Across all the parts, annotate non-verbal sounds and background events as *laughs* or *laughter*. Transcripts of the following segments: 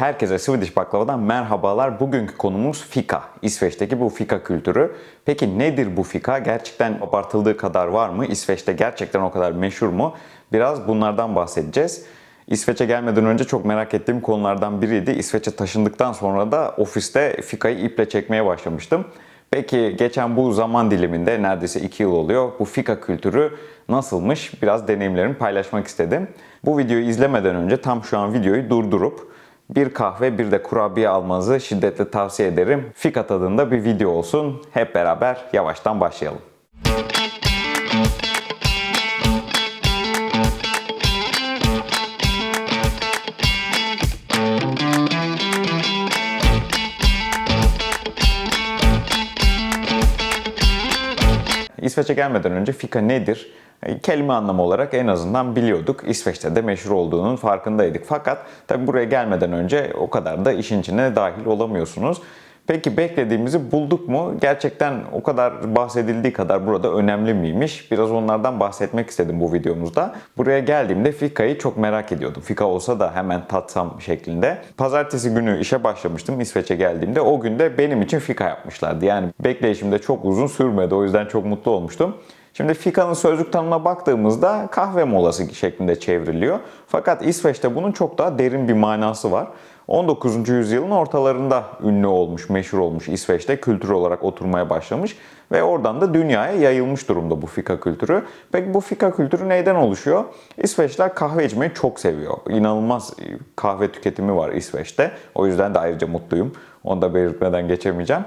Herkese Swedish Baklava'dan merhabalar. Bugünkü konumuz fika. İsveç'teki bu fika kültürü. Peki nedir bu fika? Gerçekten abartıldığı kadar var mı? İsveç'te gerçekten o kadar meşhur mu? Biraz bunlardan bahsedeceğiz. İsveç'e gelmeden önce çok merak ettiğim konulardan biriydi. İsveç'e taşındıktan sonra da ofiste fikayı iple çekmeye başlamıştım. Peki geçen bu zaman diliminde neredeyse 2 yıl oluyor. Bu fika kültürü nasılmış? Biraz deneyimlerimi paylaşmak istedim. Bu videoyu izlemeden önce tam şu an videoyu durdurup bir kahve bir de kurabiye almanızı şiddetle tavsiye ederim. Fika tadında bir video olsun. Hep beraber yavaştan başlayalım. İsveç'e gelmeden önce fika nedir? E, Kelime anlamı olarak en azından biliyorduk. İsveç'te de meşhur olduğunun farkındaydık. Fakat tabi buraya gelmeden önce o kadar da işin içine dahil olamıyorsunuz. Peki beklediğimizi bulduk mu? Gerçekten o kadar bahsedildiği kadar burada önemli miymiş? Biraz onlardan bahsetmek istedim bu videomuzda. Buraya geldiğimde fikayı çok merak ediyordum. Fika olsa da hemen tatsam şeklinde. Pazartesi günü işe başlamıştım İsveç'e geldiğimde. O gün de benim için fika yapmışlardı. Yani bekleyişim de çok uzun sürmedi. O yüzden çok mutlu olmuştum. Şimdi fika'nın sözlük tanımına baktığımızda kahve molası şeklinde çevriliyor. Fakat İsveç'te bunun çok daha derin bir manası var. 19. yüzyılın ortalarında ünlü olmuş, meşhur olmuş İsveç'te kültür olarak oturmaya başlamış ve oradan da dünyaya yayılmış durumda bu fika kültürü. Peki bu fika kültürü neyden oluşuyor? İsveçler kahve içmeyi çok seviyor. İnanılmaz kahve tüketimi var İsveç'te. O yüzden de ayrıca mutluyum. Onu da belirtmeden geçemeyeceğim.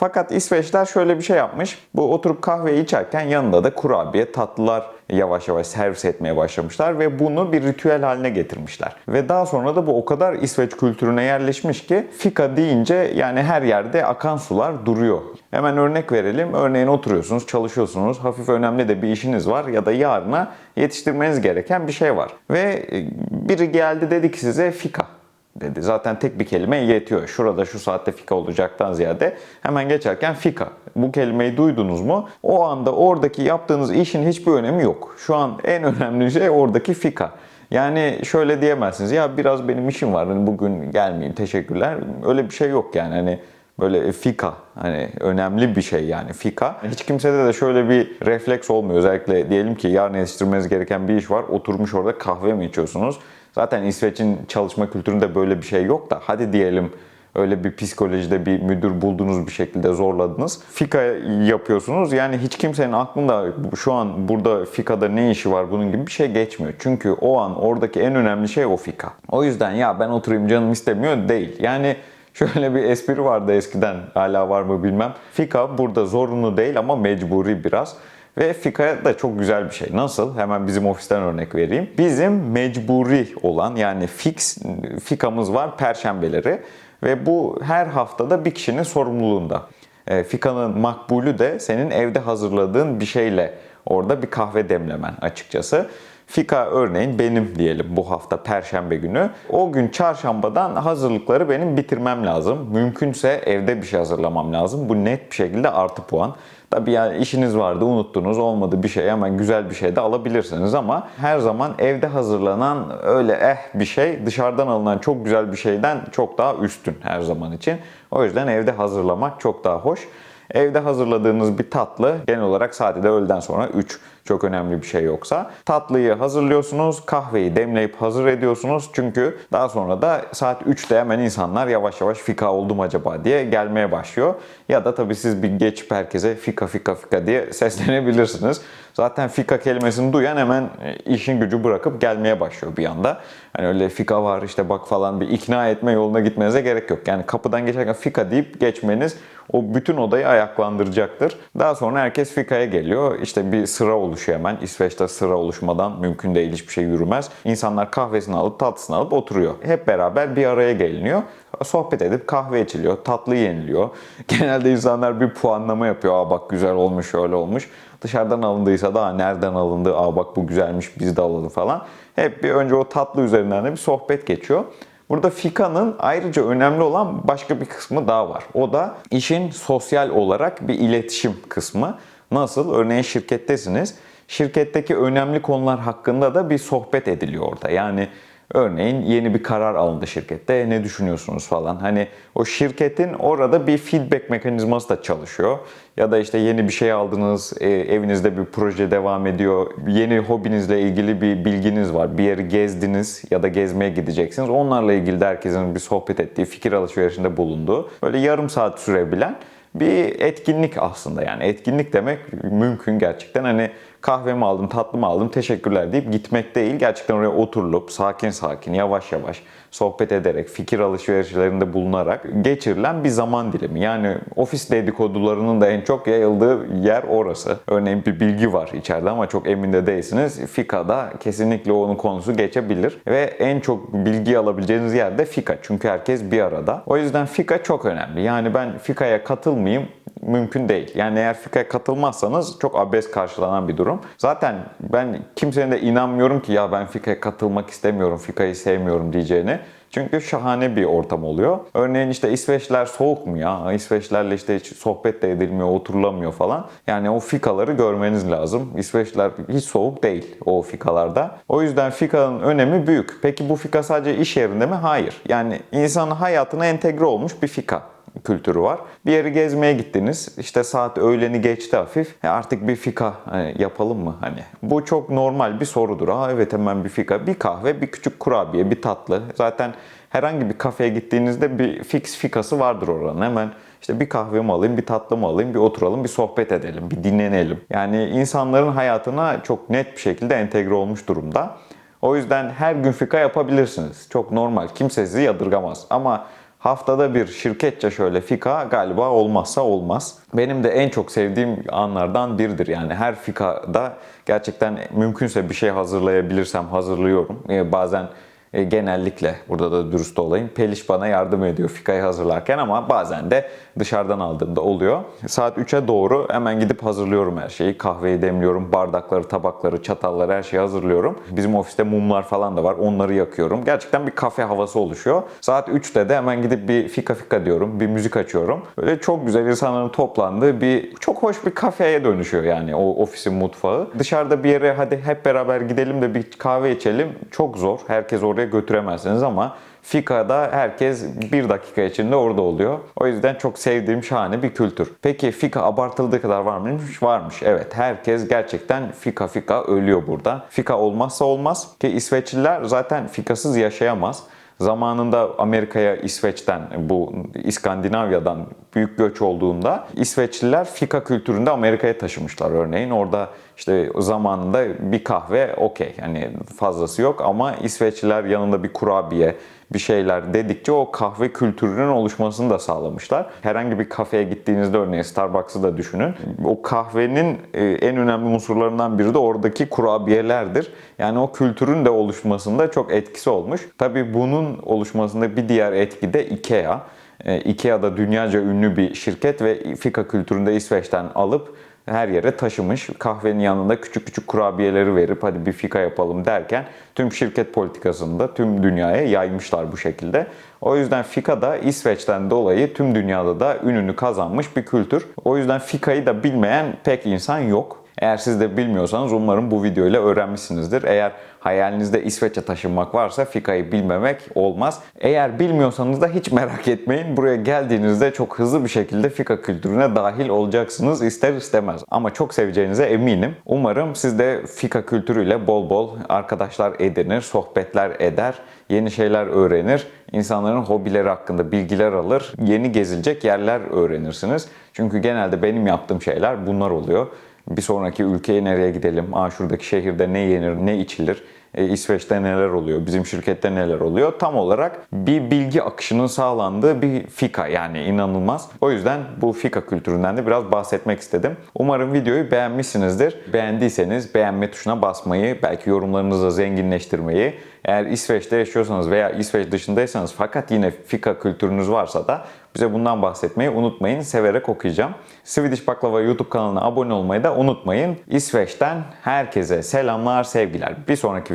Fakat İsveçler şöyle bir şey yapmış. Bu oturup kahveyi içerken yanında da kurabiye, tatlılar yavaş yavaş servis etmeye başlamışlar ve bunu bir ritüel haline getirmişler. Ve daha sonra da bu o kadar İsveç kültürüne yerleşmiş ki fika deyince yani her yerde akan sular duruyor. Hemen örnek verelim. Örneğin oturuyorsunuz, çalışıyorsunuz, hafif önemli de bir işiniz var ya da yarına yetiştirmeniz gereken bir şey var. Ve biri geldi dedi ki size fika dedi. Zaten tek bir kelime yetiyor. Şurada şu saatte fika olacaktan ziyade hemen geçerken fika. Bu kelimeyi duydunuz mu? O anda oradaki yaptığınız işin hiçbir önemi yok. Şu an en önemli şey oradaki fika. Yani şöyle diyemezsiniz ya biraz benim işim var hani bugün gelmeyeyim teşekkürler. Öyle bir şey yok yani hani böyle fika hani önemli bir şey yani fika. Hiç kimsede de şöyle bir refleks olmuyor. Özellikle diyelim ki yarın yetiştirmeniz gereken bir iş var. Oturmuş orada kahve mi içiyorsunuz? Zaten İsveç'in çalışma kültüründe böyle bir şey yok da hadi diyelim öyle bir psikolojide bir müdür buldunuz bir şekilde zorladınız. Fika yapıyorsunuz. Yani hiç kimsenin aklında şu an burada fikada ne işi var bunun gibi bir şey geçmiyor. Çünkü o an oradaki en önemli şey o fika. O yüzden ya ben oturayım canım istemiyor değil. Yani *laughs* Şöyle bir espri vardı eskiden, hala var mı bilmem. Fika burada zorunlu değil ama mecburi biraz. Ve fika da çok güzel bir şey. Nasıl? Hemen bizim ofisten örnek vereyim. Bizim mecburi olan yani fix fikamız var perşembeleri. Ve bu her haftada bir kişinin sorumluluğunda. E, fikanın makbulü de senin evde hazırladığın bir şeyle orada bir kahve demlemen açıkçası. Fika örneğin benim diyelim bu hafta perşembe günü. O gün çarşambadan hazırlıkları benim bitirmem lazım. Mümkünse evde bir şey hazırlamam lazım. Bu net bir şekilde artı puan. Tabii yani işiniz vardı, unuttunuz, olmadı bir şey hemen güzel bir şey de alabilirsiniz ama her zaman evde hazırlanan öyle eh bir şey dışarıdan alınan çok güzel bir şeyden çok daha üstün her zaman için. O yüzden evde hazırlamak çok daha hoş. Evde hazırladığınız bir tatlı genel olarak sadece öğleden sonra 3 çok önemli bir şey yoksa. Tatlıyı hazırlıyorsunuz, kahveyi demleyip hazır ediyorsunuz. Çünkü daha sonra da saat 3'te hemen insanlar yavaş yavaş fika oldum acaba diye gelmeye başlıyor. Ya da tabii siz bir geçip herkese fika fika fika diye *laughs* seslenebilirsiniz. Zaten fika kelimesini duyan hemen işin gücü bırakıp gelmeye başlıyor bir anda. Hani öyle fika var işte bak falan bir ikna etme yoluna gitmenize gerek yok. Yani kapıdan geçerken fika deyip geçmeniz o bütün odayı ayaklandıracaktır. Daha sonra herkes fikaya geliyor. İşte bir sıra oluşuyor hemen. İsveç'te sıra oluşmadan mümkün değil hiçbir şey yürümez. İnsanlar kahvesini alıp tatlısını alıp oturuyor. Hep beraber bir araya geliniyor. Sohbet edip kahve içiliyor, tatlı yeniliyor. *laughs* Genelde insanlar bir puanlama yapıyor. Aa bak güzel olmuş, şöyle olmuş. Dışarıdan alındıysa da nereden alındı, aa bak bu güzelmiş biz de alalım falan. Hep bir önce o tatlı üzerinden de bir sohbet geçiyor. Burada fikanın ayrıca önemli olan başka bir kısmı daha var. O da işin sosyal olarak bir iletişim kısmı. Nasıl? Örneğin şirkettesiniz. Şirketteki önemli konular hakkında da bir sohbet ediliyor orada. Yani Örneğin yeni bir karar alındı şirkette. Ne düşünüyorsunuz falan. Hani o şirketin orada bir feedback mekanizması da çalışıyor. Ya da işte yeni bir şey aldınız, e, evinizde bir proje devam ediyor. Yeni hobinizle ilgili bir bilginiz var. Bir yeri gezdiniz ya da gezmeye gideceksiniz. Onlarla ilgili de herkesin bir sohbet ettiği, fikir alışverişinde bulunduğu, böyle yarım saat sürebilen bir etkinlik aslında yani etkinlik demek mümkün gerçekten hani kahvemi aldım tatlımı aldım teşekkürler deyip gitmek değil gerçekten oraya oturulup sakin sakin yavaş yavaş sohbet ederek fikir alışverişlerinde bulunarak geçirilen bir zaman dilimi. Yani ofis dedikodularının da en çok yayıldığı yer orası. Örneğin bir bilgi var içeride ama çok emin de değilsiniz. FIKA'da kesinlikle onun konusu geçebilir. Ve en çok bilgi alabileceğiniz yer de FIKA. Çünkü herkes bir arada. O yüzden FIKA çok önemli. Yani ben FIKA'ya katılmayayım mümkün değil. Yani eğer FİKA'ya katılmazsanız çok abes karşılanan bir durum. Zaten ben kimsenin de inanmıyorum ki ya ben FİKA'ya katılmak istemiyorum, FİKA'yı sevmiyorum diyeceğini. Çünkü şahane bir ortam oluyor. Örneğin işte İsveçler soğuk mu ya? İsveçlerle işte hiç sohbet de edilmiyor, oturulamıyor falan. Yani o fikaları görmeniz lazım. İsveçler hiç soğuk değil o fikalarda. O yüzden fikanın önemi büyük. Peki bu fika sadece iş yerinde mi? Hayır. Yani insanın hayatına entegre olmuş bir fika kültürü var. Bir yeri gezmeye gittiniz. İşte saat öğleni geçti hafif. E artık bir fika hani yapalım mı hani? Bu çok normal bir sorudur. Aa evet hemen bir fika. Bir kahve, bir küçük kurabiye, bir tatlı. Zaten herhangi bir kafeye gittiğinizde bir fix fikası vardır oranın. Hemen işte bir kahvemi alayım, bir tatlımı alayım, bir oturalım, bir sohbet edelim, bir dinlenelim. Yani insanların hayatına çok net bir şekilde entegre olmuş durumda. O yüzden her gün fika yapabilirsiniz. Çok normal. Kimse sizi yadırgamaz. Ama Haftada bir şirketçe şöyle fika galiba olmazsa olmaz. Benim de en çok sevdiğim anlardan biridir. Yani her fikada gerçekten mümkünse bir şey hazırlayabilirsem hazırlıyorum. Ee, bazen e, genellikle burada da dürüst olayım. Peliş bana yardım ediyor fikayı hazırlarken ama bazen de dışarıdan aldığımda oluyor. Saat 3'e doğru hemen gidip hazırlıyorum her şeyi. Kahveyi demliyorum, bardakları, tabakları, çatalları her şeyi hazırlıyorum. Bizim ofiste mumlar falan da var. Onları yakıyorum. Gerçekten bir kafe havası oluşuyor. Saat 3'te de hemen gidip bir fika fika diyorum. Bir müzik açıyorum. Böyle çok güzel insanların toplandığı bir çok hoş bir kafeye dönüşüyor yani o ofisin mutfağı. Dışarıda bir yere hadi hep beraber gidelim de bir kahve içelim. Çok zor. Herkes oraya götüremezsiniz ama Fika'da herkes bir dakika içinde orada oluyor. O yüzden çok sevdiğim şahane bir kültür. Peki Fika abartıldığı kadar var mıymış? Varmış. Evet herkes gerçekten Fika Fika ölüyor burada. Fika olmazsa olmaz ki İsveçliler zaten Fikasız yaşayamaz. Zamanında Amerika'ya İsveç'ten bu İskandinavya'dan büyük göç olduğunda İsveçliler fika kültüründe Amerika'ya taşımışlar örneğin. Orada işte zamanında bir kahve okey yani fazlası yok ama İsveçliler yanında bir kurabiye, bir şeyler dedikçe o kahve kültürünün oluşmasını da sağlamışlar. Herhangi bir kafeye gittiğinizde örneğin Starbucks'ı da düşünün. O kahvenin e, en önemli unsurlarından biri de oradaki kurabiyelerdir. Yani o kültürün de oluşmasında çok etkisi olmuş. Tabii bunun oluşmasında bir diğer etki de IKEA. E, IKEA da dünyaca ünlü bir şirket ve fika kültüründe İsveç'ten alıp her yere taşımış. Kahvenin yanında küçük küçük kurabiyeleri verip hadi bir fika yapalım derken tüm şirket politikasını da tüm dünyaya yaymışlar bu şekilde. O yüzden fika da İsveç'ten dolayı tüm dünyada da ününü kazanmış bir kültür. O yüzden fikayı da bilmeyen pek insan yok. Eğer siz de bilmiyorsanız umarım bu videoyla öğrenmişsinizdir. Eğer hayalinizde İsveç'e taşınmak varsa Fika'yı bilmemek olmaz. Eğer bilmiyorsanız da hiç merak etmeyin. Buraya geldiğinizde çok hızlı bir şekilde Fika kültürüne dahil olacaksınız ister istemez. Ama çok seveceğinize eminim. Umarım siz de Fika kültürüyle bol bol arkadaşlar edinir, sohbetler eder, yeni şeyler öğrenir, insanların hobileri hakkında bilgiler alır, yeni gezilecek yerler öğrenirsiniz. Çünkü genelde benim yaptığım şeyler bunlar oluyor bir sonraki ülkeye nereye gidelim, Aa, şuradaki şehirde ne yenir, ne içilir, e, İsveç'te neler oluyor, bizim şirkette neler oluyor. Tam olarak bir bilgi akışının sağlandığı bir fika yani inanılmaz. O yüzden bu fika kültüründen de biraz bahsetmek istedim. Umarım videoyu beğenmişsinizdir. Beğendiyseniz beğenme tuşuna basmayı, belki yorumlarınızı zenginleştirmeyi, eğer İsveç'te yaşıyorsanız veya İsveç dışındaysanız fakat yine fika kültürünüz varsa da bize bundan bahsetmeyi unutmayın. Severek okuyacağım. Swedish Baklava YouTube kanalına abone olmayı da unutmayın. İsveç'ten herkese selamlar, sevgiler. Bir sonraki